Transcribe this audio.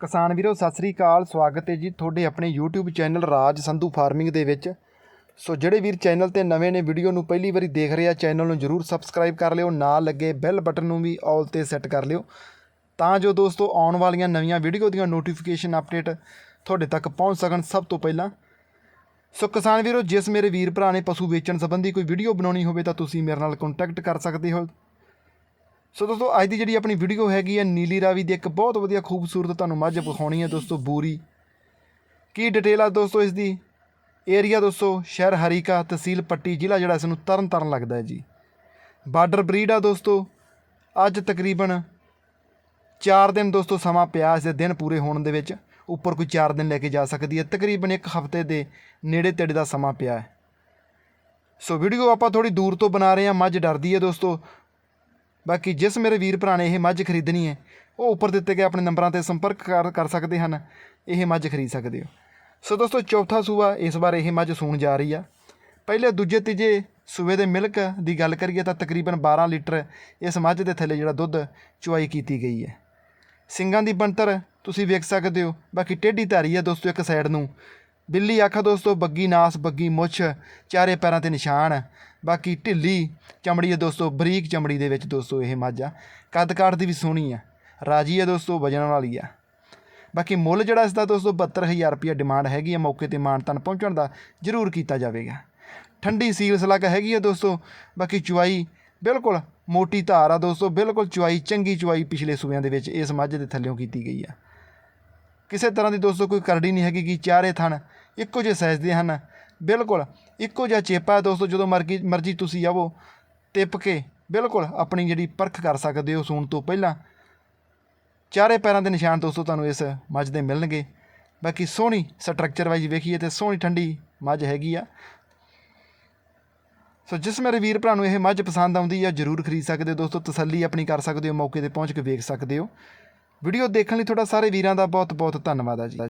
ਕਿਸਾਨ ਵੀਰੋ, ਸਤਿ ਸ੍ਰੀ ਅਕਾਲ, ਸਵਾਗਤ ਹੈ ਜੀ ਤੁਹਾਡੇ ਆਪਣੇ YouTube channel Raj Sandhu farming ਦੇ ਵਿੱਚ। ਸੋ ਜਿਹੜੇ ਵੀਰ ਚੈਨਲ ਤੇ ਨਵੇਂ ਨੇ, ਵੀਡੀਓ ਨੂੰ ਪਹਿਲੀ ਵਾਰੀ ਦੇਖ ਰਹੇ ਆ, ਚੈਨਲ ਨੂੰ ਜਰੂਰ ਸਬਸਕ੍ਰਾਈਬ ਕਰ ਲਿਓ, ਨਾਲ ਲੱਗੇ ਬੈਲ ਬਟਨ ਨੂੰ ਵੀ ਆਲ ਤੇ ਸੈੱਟ ਕਰ ਲਿਓ। ਤਾਂ ਜੋ ਦੋਸਤੋ, ਆਉਣ ਵਾਲੀਆਂ ਨਵੀਆਂ ਵੀਡੀਓ ਦੀਆਂ ਨੋਟੀਫਿਕੇਸ਼ਨ ਅਪਡੇਟ ਤੁਹਾਡੇ ਤੱਕ ਪਹੁੰਚ ਸਕਣ ਸਭ ਤੋਂ ਪਹਿਲਾਂ। ਸੋ ਕਿਸਾਨ ਵੀਰੋ, ਜਿਸ ਮੇਰੇ ਵੀਰ ਭਰਾ ਨੇ ਪਸ਼ੂ ਵੇਚਣ ਸੰਬੰਧੀ ਕੋਈ ਵੀਡੀਓ ਬਣਾਉਣੀ ਹੋਵੇ ਤਾਂ ਤੁਸੀਂ ਮੇਰੇ ਨਾਲ ਕੰਟੈਕਟ ਕਰ ਸਕਦੇ ਹੋ। ਸੋ ਦੋਸਤੋ, ਅੱਜ ਦੀ ਜਿਹੜੀ ਆਪਣੀ ਵੀਡੀਓ ਹੈਗੀ ਹੈ ਨੀਲੀ ਰਾਵੀ ਦੀ, ਇੱਕ ਬਹੁਤ ਵਧੀਆ ਖੂਬਸੂਰਤ ਤੁਹਾਨੂੰ ਮੱਝ ਵਿਖਾਉਣੀ ਹੈ ਦੋਸਤੋ, ਬੂਰੀ। ਕੀ ਡਿਟੇਲ ਆ ਦੋਸਤੋ ਇਸ ਦੀ? ਏਰੀਆ ਦੋਸਤੋ, ਸ਼ਹਿਰ ਹਰੀਕਾ, ਤਹਿਸੀਲ ਪੱਟੀ, ਜ਼ਿਲ੍ਹਾ ਜਿਹੜਾ ਇਸ ਨੂੰ ਤਰਨ ਤਾਰਨ ਲੱਗਦਾ ਹੈ ਜੀ। ਬਾਰਡਰ ਬਰੀਡ ਆ ਦੋਸਤੋ, ਅੱਜ ਤਕਰੀਬਨ 4 ਦਿਨ ਦੋਸਤੋ ਸਮਾਂ ਪਿਆ ਇਸ ਦੇ ਦਿਨ ਪੂਰੇ ਹੋਣ ਦੇ ਵਿੱਚ, ਉੱਪਰ ਕੋਈ 4 ਦਿਨ ਲੈ ਕੇ ਜਾ ਸਕਦੀ ਹੈ, ਤਕਰੀਬਨ ਇੱਕ ਹਫ਼ਤੇ ਦੇ ਨੇੜੇ ਤੇੜੇ ਦਾ ਸਮਾਂ ਪਿਆ ਹੈ। ਸੋ ਵੀਡੀਓ ਆਪਾਂ ਥੋੜੀ ਦੂਰ ਤੋਂ ਬਣਾ ਰਹੇ ਹਾਂ, ਮੱਝ ਡਰਦੀ ਹੈ ਦੋਸਤੋ ਬਾਕੀ ਜਿਸ ਮੇਰੇ ਵੀਰ ਭਰਾ ਨੇ ਇਹ ਮੱਝ ਖਰੀਦਣੀ ਹੈ, ਉਹ ਉੱਪਰ ਦਿੱਤੇ ਗਏ ਆਪਣੇ ਨੰਬਰਾਂ ਤੇ ਸੰਪਰਕ ਕਰ ਕਰ ਸਕਦੇ ਹਨ, ਇਹ ਮੱਝ ਖਰੀਦ ਸਕਦੇ ਹੋ। ਸੋ ਦੋਸਤੋ, ਚੌਥਾ ਸੂਆ ਇਸ ਵਾਰ ਇਹ ਮੱਝ ਸੂਣ ਜਾ ਰਹੀ ਆ। ਪਹਿਲੇ ਦੂਜੇ ਤੀਜੇ ਸੂਏ ਦੇ ਮਿਲਕ ਦੀ ਗੱਲ ਕਰੀਏ ਤਾਂ ਤਕਰੀਬਨ 12 ਲੀਟਰ ਇਸ ਮੱਝ ਦੇ ਥੱਲੇ ਜਿਹੜਾ ਦੁੱਧ ਚੁਆਈ ਕੀਤੀ ਗਈ ਹੈ। ਸਿੰਗਾਂ ਦੀ ਬਣਤਰ ਤੁਸੀਂ ਵੇਖ ਸਕਦੇ ਹੋ, ਬਾਕੀ ਟੇਢੀ ਧਾਰੀ ਹੈ ਦੋਸਤੋ ਇੱਕ ਸਾਈਡ ਨੂੰ। ਬਿੱਲੀ ਅੱਖ ਦੋਸਤੋ, ਬੱਗੀ ਨਾਸ, ਬੱਗੀ ਮੁੱਛ, ਚਾਰੇ ਪੈਰਾਂ ਤੇ ਨਿਸ਼ਾਨ। ਬਾਕੀ ਢਿੱਲੀ ਚਮੜੀ ਹੈ ਦੋਸਤੋ, ਬਰੀਕ ਚਮੜੀ ਦੇ ਵਿੱਚ ਦੋਸਤੋ ਇਹ ਮੱਝ ਆ। ਕੱਦ ਕਾਠ ਦੀ ਵੀ ਸੋਹਣੀ ਆ, ਰਾਜੀ ਆ ਦੋਸਤੋ, ਵਜਣ ਵਾਲੀ ਆ। ਬਾਕੀ ਮੁੱਲ ਜਿਹੜਾ ਇਸ ਦਾ ਦੋਸਤੋ 72000 ਰੁਪਏ ਡਿਮਾਂਡ ਹੈਗੀ ਆ, ਮੌਕੇ ਤੇ ਮਾਨਤਨ ਪਹੁੰਚਣ ਦਾ ਜ਼ਰੂਰ ਕੀਤਾ ਜਾਵੇਗਾ। ਠੰਡੀ ਸੀਲ ਸਲਗ ਹੈਗੀ ਆ ਦੋਸਤੋ, ਬਾਕੀ ਚੁਆਈ ਬਿਲਕੁਲ ਮੋਟੀ ਧਾਰ ਆ ਦੋਸਤੋ, ਬਿਲਕੁਲ ਚੁਆਈ, ਚੰਗੀ ਚੁਆਈ ਪਿਛਲੇ ਸੂਬਿਆਂ ਦੇ ਵਿੱਚ ਇਸ ਮੱਝ ਦੇ ਥੱਲਿਓਂ ਕੀਤੀ ਗਈ ਆ। ਕਿਸੇ ਤਰ੍ਹਾਂ ਦੀ ਦੋਸਤੋ ਕੋਈ ਕਰੜੀ ਨਹੀਂ ਹੈਗੀ ਕਿ ਚਾਰੇ ਥਣ ਇੱਕੋ ਜਿਹੇ ਸਾਈਜ਼ ਦੇ ਹਨ, ਬਿਲਕੁਲ ਇੱਕੋ ਜਿਹਾ ਚੇਪਾ ਦੋਸਤੋ, ਜਦੋਂ ਮਰਜ਼ੀ ਮਰਜ਼ੀ ਤੁਸੀਂ ਆਵੋ, ਟਿਪ ਕੇ ਬਿਲਕੁਲ ਆਪਣੀ ਜਿਹੜੀ ਪਰਖ ਕਰ ਸਕਦੇ ਹੋ ਸੂਣ ਤੋਂ ਪਹਿਲਾਂ। ਚਾਰੇ ਪੈਰਾਂ ਦੇ ਨਿਸ਼ਾਨ ਦੋਸਤੋ ਤੁਹਾਨੂੰ ਇਸ ਮੱਝ ਦੇ ਮਿਲਣਗੇ। ਬਾਕੀ ਸੋਹਣੀ ਸਟਰਕਚਰ ਵਾਈਜ਼ ਵੇਖੀਏ ਤੇ ਸੋਹਣੀ ਠੰਡੀ ਮੱਝ ਹੈਗੀ ਆ। ਸੋ ਜਿਸ ਮੇਰੇ ਵੀਰ ਭਰਾ ਨੂੰ ਇਹ ਮੱਝ ਪਸੰਦ ਆਉਂਦੀ ਆ, ਜਰੂਰ ਖਰੀਦ ਸਕਦੇ ਹੋ ਦੋਸਤੋ, ਤਸੱਲੀ ਆਪਣੀ ਕਰ ਸਕਦੇ ਹੋ, ਮੌਕੇ ਤੇ ਪਹੁੰਚ ਕੇ ਵੇਖ ਸਕਦੇ ਹੋ। ਵੀਡੀਓ ਦੇਖਣ ਲਈ ਤੁਹਾਡਾ ਸਾਰੇ ਵੀਰਾਂ ਦਾ ਬਹੁਤ ਬਹੁਤ ਧੰਨਵਾਦ ਆ ਜੀ।